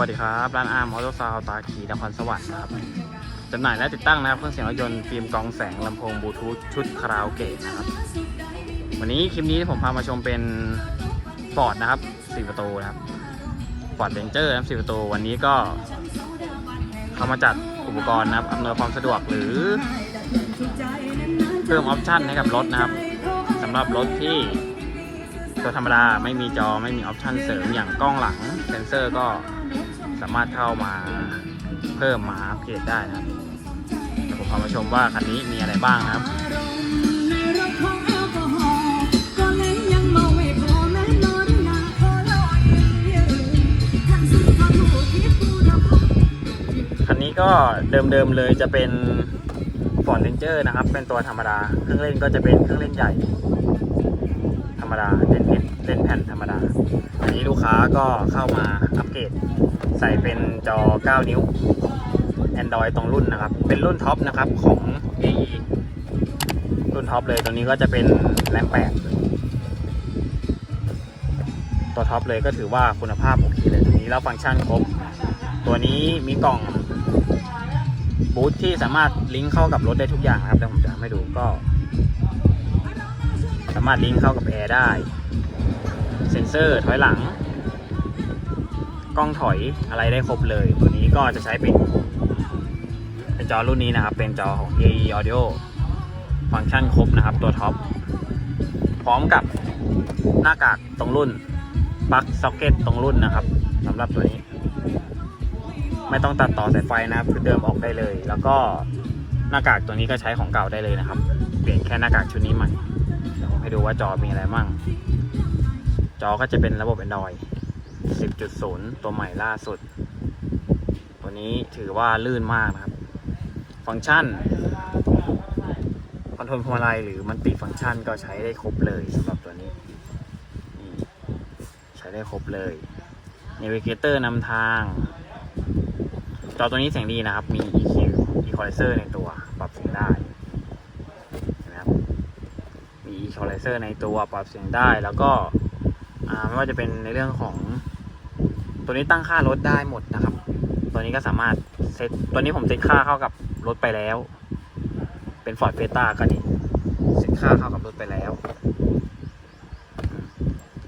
วัสดีครับ ร้านอาร์มออโต้ซาวตาขีนครสวรรค์นะครับจำหน่ายและติดตั้งนะครับเครื่องเสียงรถยนต์ฟิล์มกองแสงลำโพงบลูทูธชุดคาราโอเกะนะครับ วันนี้คลิปนี้ผมพามาชมเป็นฟอร์ดนะครับ4ประตูนะครับฟอร์ดเ a นเจอร์นะครับประตูวันนี้ก็เข้ามาจัดอุปกรณ์นะครับอำนวยความสะดวกหรือ เพิ่มออปชันให้กับรถนะครับสำหรับรถที่ตัวธรรมดาไม่มีจอไม่มีออปชันเสริมอย่างกล้องหลังเซนเซอร์ก็ สามารถเข้ามาเพิ่มมาอัปเกรดได้นะครับผมพามาชมว่าคันนี้มีอะไรบ้างนะครับคันนี้ก็เดิมๆเลยจะเป็น Ford Ranger นะครับ เป็นตัวธรรมดา เครื่องเล่นก็จะเป็นเครื่องเล่นใหญ่ ธรรมดาเล่นเพชรเล่นแผ่นธรรมดา อันนี้ลูกค้าก็เข้ามาอัปเกรด ใส่เป็นจอ 9 นิ้ว Android ตรงรุ่นนะครับ เป็นรุ่นท็อปนะครับของ AE รุ่นท็อปเลยตัวนี้ก็จะเป็นแรม8ตัวท็อปเลยก็ถือว่าคุณภาพโอเคเลยตัวนี้แล้วฟังก์ชันครบ ตัวนี้มีกล่องบูทที่สามารถลิงก์เข้ากับรถได้ทุกอย่างนะครับเดี๋ยวผมจะให้ดูก็ สามารถลิงก์เข้ากับแอร์ได้ เซ็นเซอร์ถอยหลัง กล้องถอยอะไรได้ครบเลย ตัวนี้ก็จะใช้เป็น เป็นจอรุ่นนี้นะครับ เป็นจอของ AE Audio ฟังก์ชันครบนะครับ ตัวท็อป พร้อมกับหน้ากากตรงรุ่นปลั๊กซ็อกเก็ตตรงรุ่นนะครับสำหรับตัวนี้ ไม่ต้องตัดต่อสายไฟนะครับคือเดิมออกได้เลย แล้วก็หน้ากากตัวนี้ก็ใช้ของเก่าได้เลยนะครับ เปลี่ยนแค่หน้ากากชุดนี้ใหม่เดี๋ยวผมให้ดูว่าจอมีอะไรมั่ง จอก็จะเป็นระบบ Android 10.0 ตัวใหม่ล่าสุด ตัวนี้ถือว่าลื่นมากนะครับ ฟังก์ชันคอนโทรลพวงมาลัยหรือมันติฟังก์ชันก็ใช้ได้ครบเลยสำหรับตัวนี้นี่ใช้ได้ครบเลย Navigator นำทาง จอตัวนี้เสียงดีนะครับ มี EQ Equalizer ในตัวปรับเสียงได้เห็นไหมครับมี equalizer ในตัวปรับเสียงได้แล้วก็ไม่ว่าจะเป็นในเรื่องของ ตัวนี้ตั้งค่ารถได้หมดนะครับ ตัวนี้ก็สามารถเซตตัวนี้ผมเซตค่าเข้ากับรถไปแล้ว เป็น Ford f i e s t a ก็นี่เซตค่าเข้ากับรถไปแล้ว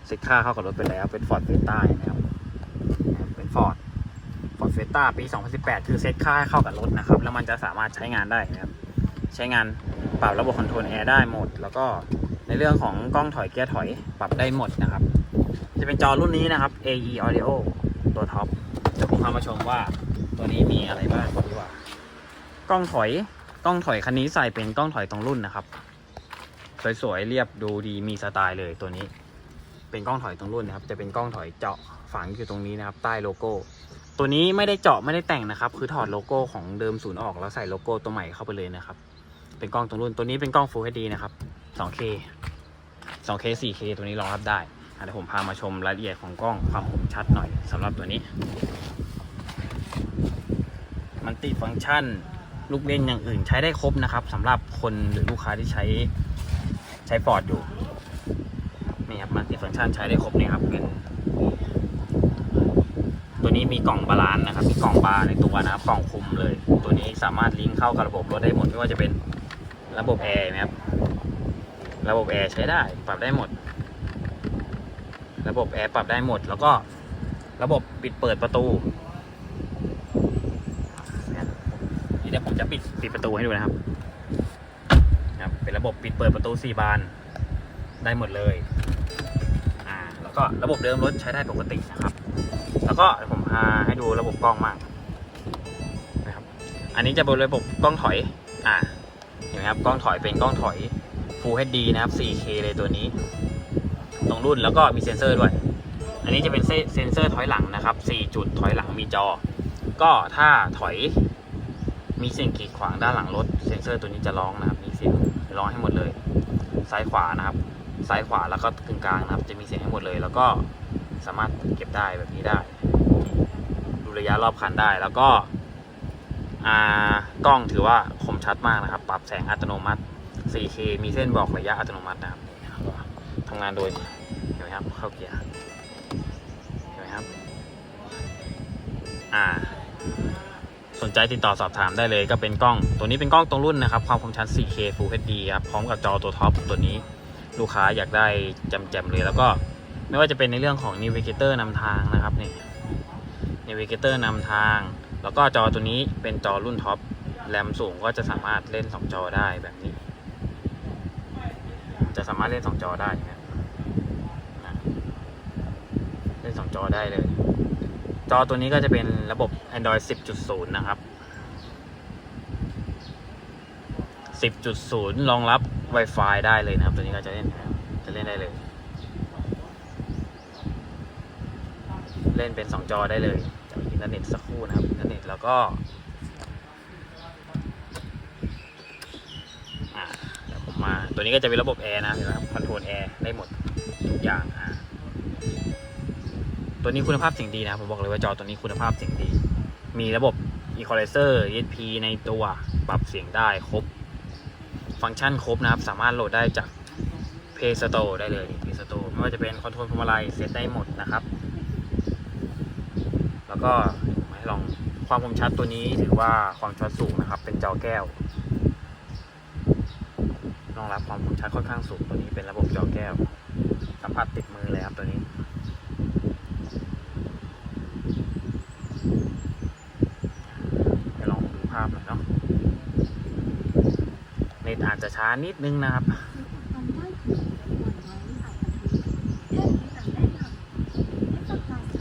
เซตค่าเข้ากับรถไปแล้ว เป็น Ford f i e s t a นะครับเป็น Ford Ford f i e s t a ปี 2018 คือเซตค่าเข้ากับรถนะครับ แล้วมันจะสามารถใช้งานได้นะครับ ใช้งานปรับระบบคอนโทรลแอร์ได้หมด แล้วก็ในเรื่องของกล้องถอยเกียร์ถอยปรับได้หมดนะครับ จะเป็นจอรุ่นนี้นะครับ AE Audio ตัวท็อปเดี๋ยวผมพามาชมว่าตัวนี้มีอะไรบ้างดีกว่ากล้องถอยกล้องถอยคันนี้ใส่เป็นกล้องถอยตรงรุ่นนะครับ สวยๆเรียบดูดีมีสไตล์เลยตัวนี้ เป็นกล้องถอยตรงรุ่นนะครับ จะเป็นกล้องถอยเจาะฝังอยู่ตรงนี้นะครับ ใต้โลโก้ ตัวนี้ไม่ได้เจาะไม่ได้แต่งนะครับ คือถอดโลโก้ของเดิมศูนย์ออกแล้วใส่โลโก้ตัวใหม่เข้าไปเลยนะครับ เป็นกล้องตรงรุ่นตัวนี้เป็นกล้อง Full HD นะครับ 2K 2K 4K ตัวนี้รองรับได้ เดี๋ยวผมพามาชมรายละเอียดของกล้องความคมชัดหน่อยสำหรับตัวนี้ มันติฟังก์ชันลูกเล่นอย่างอื่นใช้ได้ครบนะครับสำหรับคนหรือลูกค้าที่ใช้ใช้ฟอร์ดอยู่นี่ครับมันติฟังก์ชันใช้ได้ครบนี่ครับเป็นตัวนี้มีกล่องบาลานซ์นะครับ มีกล่องบาร์ในตัวนะครับกล่องคุมเลย ตัวนี้สามารถลิงก์เข้ากับระบบรถได้หมดไม่ว่าจะเป็นระบบแอร์นะครับ ระบบแอร์ใช้ได้ปรับได้หมด ระบบแอร์ปรับได้หมด แล้วก็ระบบปิดเปิดประตูทีเดี๋ยวผมจะปิดปิดประตูให้ดูนะครับครับเป็นระบบปิดเปิดประตูสี่บานได้หมดเลยอ่าแล้วก็ระบบเดิมรถใช้ได้ปกตินะครับ แล้วก็ผมพาให้ดูระบบกล้องมากนะครับ อันนี้จะเป็นระบบกล้องถอยอ่าเห็นไหมครับกล้องถอยเป็นกล้องถอย Full HD นะครับ 4K เลยตัวนี้ ตรงรุ่นแล้วก็มีเซ็นเซอร์ด้วย อันนี้จะเป็นเซ็นเซอร์ถอยหลังนะครับ 4 จุดถอยหลังมีจอ ก็ถ้าถอยมีสิ่งกีดขวางด้านหลังรถเซ็นเซอร์ตัวนี้จะร้องนะครับ มีเสียงร้องให้หมดเลย ซ้ายขวานะครับ ซ้ายขวาแล้วก็กึ่งกลางนะครับ จะมีเสียงให้หมดเลย แล้วก็สามารถเก็บได้แบบนี้ได้ ดูระยะรอบคันได้แล้วก็กล้องถือว่าคมชัดมากนะครับ ปรับแสงอัตโนมัติ 4K มีเส้นบอกระยะอัตโนมัตินะครับ ทำงานโดยเห็นไหมครับเข้าเกียร์เห็นไหมครับอ่าสนใจติดต่อสอบถามได้เลยก็เป็นกล้อง ตัวนี้เป็นกล้องตรงรุ่นนะครับ ความคมชัด 4K Full HD ครับ พร้อมกับจอตัวท็อปตัวนี้ลูกค้าอยากได้แจมๆเลยแล้วก็ไม่ว่าจะเป็นในเรื่องของ Navigator นำทางนะครับนี่ Navigator นำทาง แล้วก็จอตัวนี้เป็นจอรุ่นท็อปแรมสูงก็จะสามารถเล่น 2 จอได้แบบนี้ จะสามารถเล่น 2 จอได้นะ เล่น2จอได้เลย จอตัวนี้ก็จะเป็นระบบ Android 10.0 นะครับ 10.0 รองรับ Wi-Fi ได้เลยนะครับ ตัวนี้ก็จะเล่นจะเล่นได้เลย เล่นเป็น 2 จอได้เลยจากอินเทอร์เน็ตสักครู่นะครับ อินเทอร์เน็ตแล้วก็อ่าเดี๋ยวผมมา ตัวนี้ก็จะเป็นระบบแอร์นะเห็นไหมครับคอนโทรลแอร์ได้หมดทุกอย่างอ่า ตัวนี้คุณภาพเสียงดีนะ ผมบอกเลยว่าจอตัวนี้คุณภาพเสียงดี มีระบบ Equalizer ESP ในตัวปรับเสียงได้ครบ ฟังก์ชันครบนะครับ สามารถโหลดได้จาก Play Store ได้เลย Play Store ไม่ว่าจะเป็นคอนโทรลพวงมาลัยเซตได้หมดนะครับ แล้วก็มาให้ลองความคมชัดตัวนี้ถือว่าความชัดสูงนะครับ เป็นจอแก้วรองรับความคมชัดค่อนข้างสูงตัวนี้เป็นระบบจอแก้ว สัมผัสติดมือเลยครับตัวนี้ ไปลองดูภาพหน่อยเนาะเน็ตอาจจะช้านิดนึงนะครับ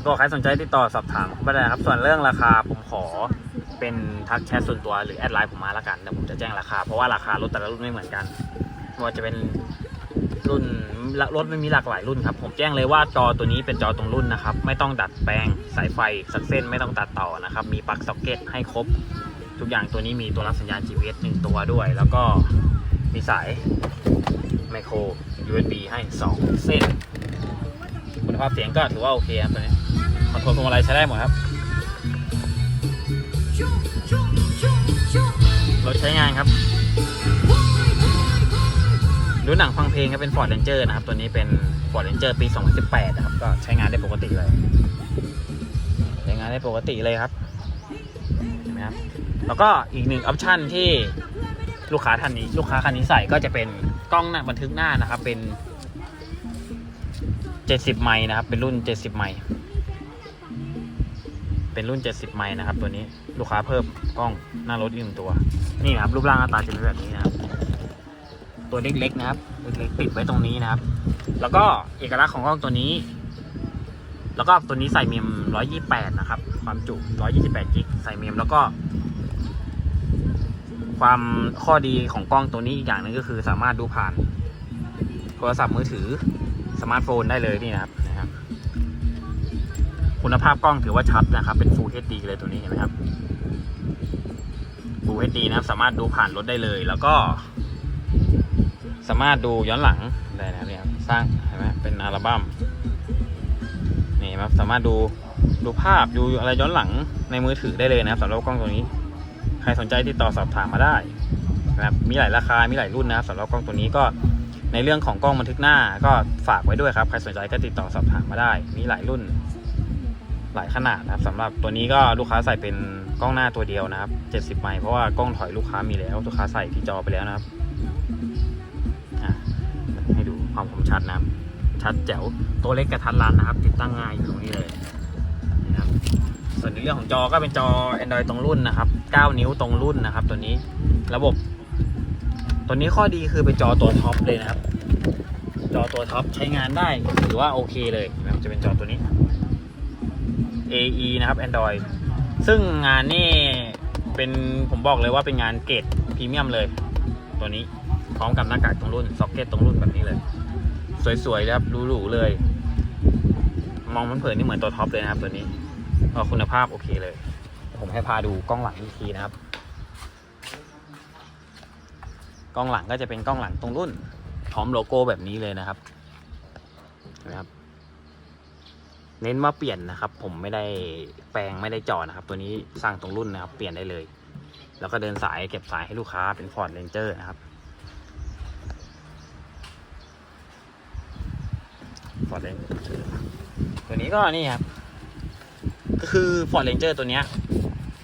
ก็ใครสนใจติดต่อสอบถามผมได้นะครับ ส่วนเรื่องราคาผมขอเป็นทักแชทส่วนตัวหรือแอดไลน์ผมมาละกันเดี๋ยวผมจะแจ้งราคา เพราะว่าราคารถแต่ละรุ่นไม่เหมือนกันว่าจะเป็นรุ่นรถไม่มีหลากหลายรุ่นครับ ผมแจ้งเลยว่าจอตัวนี้เป็นจอตรงรุ่นนะครับ ไม่ต้องดัดแปลงสายไฟสักเส้นไม่ต้องตัดต่อนะครับ มีปลั๊กซ็อกเก็ตให้ครบ ทุกอย่างตัวนี้มีตัวรับสัญญาณ GPS หนึ่งตัวด้วย แล้วก็มีสายไมโคร USB ให้ 2 เส้น คุณภาพเสียงก็ถือว่าโอเคครับตัวนี้คอนโทรลพวงมาลัยใช้ได้หมดครับ รถใช้งานครับ ดูหนังฟังเพลงครับเป็น Ford Ranger นะครับ ตัวนี้เป็น Ford Ranger ปี 2018 นะครับ ก็ใช้งานได้ปกติเลย ใช้งานได้ปกติเลยครับเห็นไหมครับ แล้วก็อีกหนึ่งออปชันที่ลูกค้าท่านนี้ ลูกค้าคันนี้ใส่ก็จะเป็นกล้องหน้าบันทึกหน้านะครับ เป็น 70 ไมล์นะครับ เป็นรุ่น 70 ไมล์เป็นรุ่น 70 ไมล์นะครับ ตัวนี้ลูกค้าเพิ่มกล้องหน้ารถอีกหนึ่งตัว นี่นะครับ รูปร่างหน้าตาจะเป็นแบบนี้นะครับ ตัวเล็กๆนะครับเล็กๆติดไว้ตรงนี้นะครับ แล้วก็เอกลักษณ์ของกล้องตัวนี้แล้วก็ตัวนี้ใส่เมม 128 นะครับ ความจุ 128 กิก ใส่เมม แล้วก็ ความข้อดีของกล้องตัวนี้อีกอย่างหนึงก็คือสามารถดูผ่านโทรศัพท์มือถือสมาร์ทโฟนได้เลยนี่นะครับนะครับ คุณภาพกล้องถือว่าชัดนะครับ เป็น Full HD เลยตัวนี้เห็นไหมครับ Full HD นะครับ สามารถดูผ่านรถได้เลย แล้วก็ สามารถดูย้อนหลังได้นะครับเนี่ยสร้างเห็นไหมเป็นอัลบั้มนี่ครับสามารถดูดูภาพดูอะไรย้อนหลังในมือถือได้เลยนะครับสำหรับกล้องตัวนี้ รสนใจติดต่อสอบถามมาได้นะครับมีหลายราคา มีหลายรุ่นนะครับสำหรับกล้องตัวนี้ก็ในเรื่องของกล้องบันทึกหน้าก็ฝากไว้ด้วยครับ ใครสนใจก็ติดต่อสอบถามมาได้ มีหลายรุ่น หลายขนาดนะครับสำหรับตัวนี้ก็ลูกค้าใส่เป็นกล้องหน้าตัวเดียวนะครับ 70 ไมล์เพราะว่ากล้องถอยลูกค้ามีแล้ว ลูกค้าใส่ที่จอไปแล้วนะครับให้ดูความคมชัดนะครับ ชัดแจ๋ว ตัวเล็กกระทัดรัดนะครับ ติดตั้งง่ายอยู่ตรงนี้เลย ส่วนในเรื่องของจอก็เป็นจอ Android ตรงรุ่นนะครับ 9 นิ้วตรงรุ่นนะครับ ตัวนี้ระบบ ตัวนี้ข้อดีคือเป็นจอตัวท็อปเลยนะครับ จอตัวท็อปใช้งานได้ถือว่าโอเคเลยนะครับจะเป็นจอตัวนี้ AE นะครับ Android ซึ่งงานนี่เป็นผมบอกเลยว่าเป็นงานเกรดพรีเมียมเลย ตัวนี้พร้อมกับหน้ากากตรงรุ่นซ็อกเก็ตตรงรุ่นแบบนี้เลย สวยๆเลยครับหรูๆเลย มองมันเผินนี่เหมือนตัวท็อปเลยนะครับตัวนี้ ก็คุณภาพโอเคเลยผมให้พาดูกล้องหลังอีกทีนะครับ กล้องหลังก็จะเป็นกล้องหลังตรงรุ่น พร้อมโลโก้แบบนี้เลยนะครับเห็นะครับ เน้นว่าเปลี่ยนนะครับ ผมไม่ได้แปลงไม่ได้จอนะครับ ตัวนี้สร้างตรงรุ่นนะครับ เปลี่ยนได้เลย แล้วก็เดินสายเก็บสายให้ลูกค้าเป็น Ford Ranger นะครับ Ford Ranger ตัวนี้ก็นี่ครับ ก็คือ Ford Ranger ตัวเนี้ย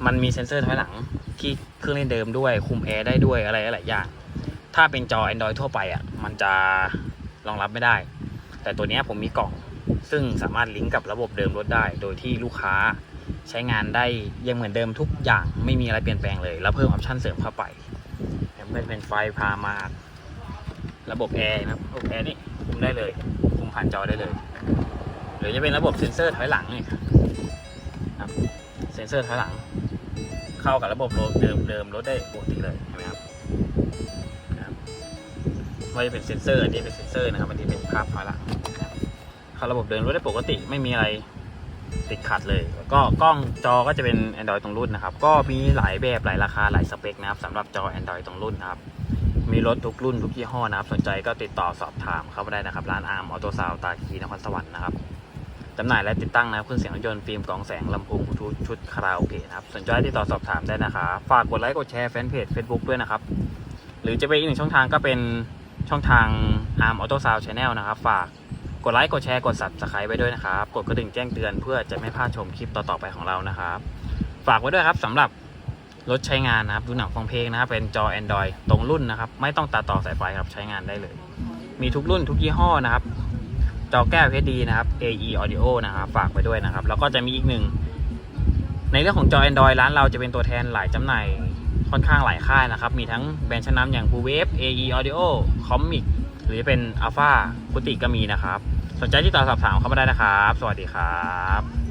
มันมีเซ็นเซอร์ถอยหลังที่เครื่องเล่นเดิมด้วย คุมแอร์ได้ด้วยอะไรหลายอย่าง ถ้าเป็นจอ Android ทั่วไปอะ มันจะรองรับไม่ได้ แต่ตัวเนี้ยผมมีกล่อง ซึ่งสามารถลิงก์กับระบบเดิมรถได้ โดยที่ลูกค้าใช้งานได้ยังเหมือนเดิมทุกอย่างไม่มีอะไรเปลี่ยนแปลงเลย แล้วเพิ่มออปชั่นเสริมเข้าไปแล้วก็จะเป็นไฟพามาระบบแอร์นะระบบแอร์นี่คุมได้เลย คุมผ่านจอได้เลย หรือจะเป็นระบบเซ็นเซอร์ถอยหลังนี่ ครับ เซ็นเซอร์ถอยหลัง เข้ากับระบบรถเดิมเดิมรถได้ปกติเลยเห็นไหมครับครับไม่เป็นเซ็นเซอร์อันนี้เป็นเซ็นเซอร์นะครับอันนี้เป็นภาพถอยหลังขับเข้าระบบเดิมรถได้ปกติไม่มีอะไรติดขัดเลย แล้วก็กล้องจอก็จะเป็น Android ตรงรุ่นนะครับ ก็มีหลายแบบหลายราคาหลายสเปคนะครับสำหรับจอ Android ตรงรุ่นนะครับ มีรถทุกรุ่นทุกยี่ห้อนะครับ สนใจก็ติดต่อสอบถามเข้ามาได้นะครับ ร้านอาร์มออโตซาวตาคีนครสวรรค์นะครับ จำหน่ายและติดตั้งนะครับเครื่องเสียงรถยนต์ฟิล์มกรองแสงลำโพงบลูทูธชุดคาราโอเกะนะครับสนใจติดต่อสอบถามได้นะครับฝากกดไลค์กดแชร์แฟนเพจ Facebook ด้วยนะครับ หรือจะเป็นอีกหนึ่งช่องทางก็เป็นช่องทาง Arm Auto Sound Channel นะครับ ฝากกดไลค์กดแชร์กด Subscribe ไว้ด้วยนะครับ กดกระดิ่งแจ้งเตือนเพื่อจะไม่พลาดชมคลิปต่อๆไปของเรานะครับ ฝากไว้ด้วยครับสำหรับรถใช้งานนะครับ ดูหนังฟังเพลงนะครับ เป็นจอ Android ตรงรุ่นนะครับ ไม่ต้องตัดต่อสายไฟครับใช้งานได้เลย มีทุกรุ่นทุกยี่ห้อนะครับ จอแก้ว HD นะครับ AE Audio นะครับฝากไปด้วยนะครับ แล้วก็จะมีอีกหนึ่ง ในเรื่องของจอ Android ร้านเราจะเป็นตัวแทนหลายจำหน่ายค่อนข้างหลายค่ายนะครับ มีทั้งแบรนด์ชั้นนำอย่าง Blue Wave AE Audio Comic หรือเป็น Alpha พุติก็มีนะครับ สนใจที่ต่อสอบถามเข้ามาได้นะครับ สวัสดีครับ